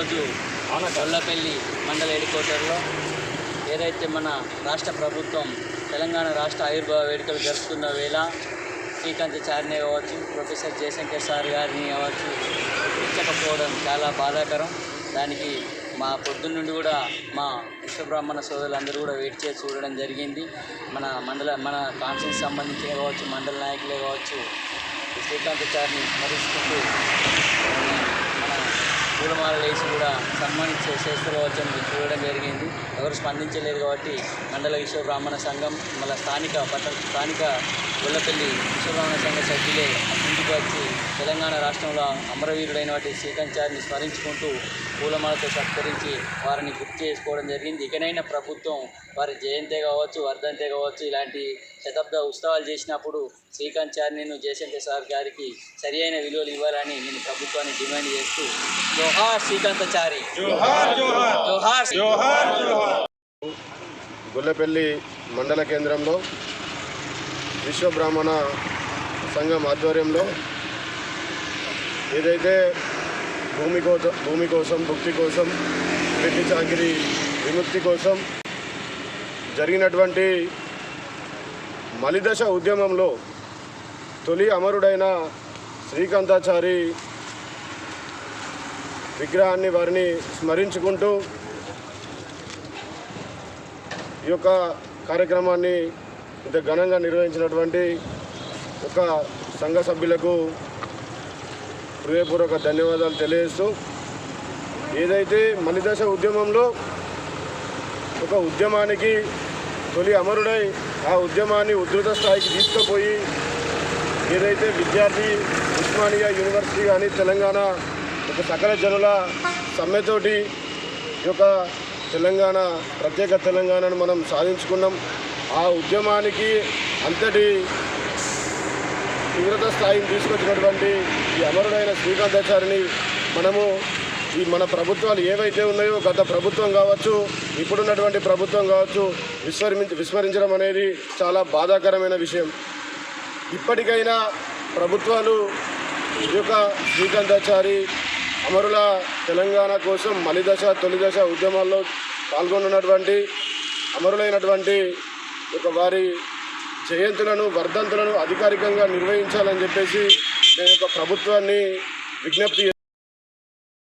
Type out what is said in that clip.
ఈరోజు గొల్లపల్లి మండల హెడ్క్వార్టర్లో ఏదైతే మన రాష్ట్ర ప్రభుత్వం తెలంగాణ రాష్ట్ర ఆయుర్వేద వేడుకలు జరుపుతున్న వేళ శ్రీకాంత్ చార్ని కావచ్చు ప్రొఫెసర్ జయశంకర్ సార్ గారిని కావచ్చు ఇచ్చకపోవడం చాలా బాధాకరం. దానికి మా పొద్దున్న నుండి కూడా మా విశ్వబ్రాహ్మణ సోదరులందరూ కూడా వెయిట్ చేసి చూడడం జరిగింది. మన మండల మన కాన్ఫరెన్స్ సంబంధించిన కావచ్చు మండల నాయకులే కావచ్చు శ్రీకాంత్ చార్ని స్మరిస్తుంటూ పూలమాల వేసి కూడా సన్మానించే చేస్తుకోవచ్చని చూడడం జరిగింది. ఎవరు స్పందించలేదు కాబట్టి మండల విశ్వ బ్రాహ్మణ సంఘం మళ్ళీ స్థానిక పట్టణ స్థానిక గొల్లపల్లి విశ్వ బ్రాహ్మణ సంఘ సభ్యులే ముందుకు వచ్చి తెలంగాణ రాష్ట్రంలో అమరవీరుడైన వాటి శ్రీకంచారిని స్మరించుకుంటూ పూలమాలతో సత్కరించి వారిని గుర్తు చేసుకోవడం జరిగింది. ఇకనైనా ప్రభుత్వం వారి జయంతి కావచ్చు వర్ధంతి కావచ్చు ఇలాంటి శతాబ్ద ఉత్సవాలు చేసినప్పుడు శ్రీకాంత్ చార్నిను జయశంకర్ సార్ గారికి సరి అయిన విలువలు ఇవ్వాలని నేను ప్రభుత్వాన్ని డిమాండ్ చేస్తూ జోహార్ శ్రీకాంతచారి జోహార్ గుల్లపల్లి మండల కేంద్రంలో విశ్వ బ్రాహ్మణ సంఘం ఆధ్వర్యంలో ఏదైతే భూమి కోసం భూమి కోసం భుక్తి కోసం వెట్టి చాకిరి విముక్తి కోసం జరిగినటువంటి మలిదశ ఉద్యమంలో తొలి అమరుడైన శ్రీకాంతాచారి విగ్రహాన్ని వారిని స్మరించుకుంటూ ఈ యొక్క కార్యక్రమాన్ని ఇంత ఘనంగా నిర్వహించినటువంటి ఒక సంఘ సభ్యులకు హృదయపూర్వక ధన్యవాదాలు తెలియజేస్తూ ఏదైతే మలిదశ ఉద్యమంలో ఒక ఉద్యమానికి తొలి అమరుడై ఆ ఉద్యమాన్ని ఉధృత స్థాయికి తీసుకుపోయి ఏదైతే విద్యార్థి ఉస్మానియా యూనివర్సిటీ కానీ తెలంగాణ ఒక సకల జనుల సమ్మెతోటి ఈ యొక్క తెలంగాణ ప్రత్యేక తెలంగాణను మనం సాధించుకున్నాం. ఆ ఉద్యమానికి అంతటి తీవ్రత స్థాయిని తీసుకొచ్చినటువంటి ఈ అమరుడైన శ్రీకాంతాచారిని మనము ఈ మన ప్రభుత్వాలు ఏవైతే ఉన్నాయో గత ప్రభుత్వం కావచ్చు ఇప్పుడున్నటువంటి ప్రభుత్వం కావచ్చు విస్మరించి విస్మరించడం అనేది చాలా బాధాకరమైన విషయం. ఇప్పటికైనా ప్రభుత్వాలు ఈ యొక్క శ్రీకాంతాచారి అమరుల తెలంగాణ కోసం మలిదశ తొలిదశ ఉద్యమాల్లో పాల్గొన్నటువంటి అమరులైనటువంటి ఒక వారి జయంతులను వర్ధంతులను అధికారికంగా నిర్వహించాలని చెప్పేసి నేను ఒక ప్రభుత్వాన్ని విజ్ఞప్తి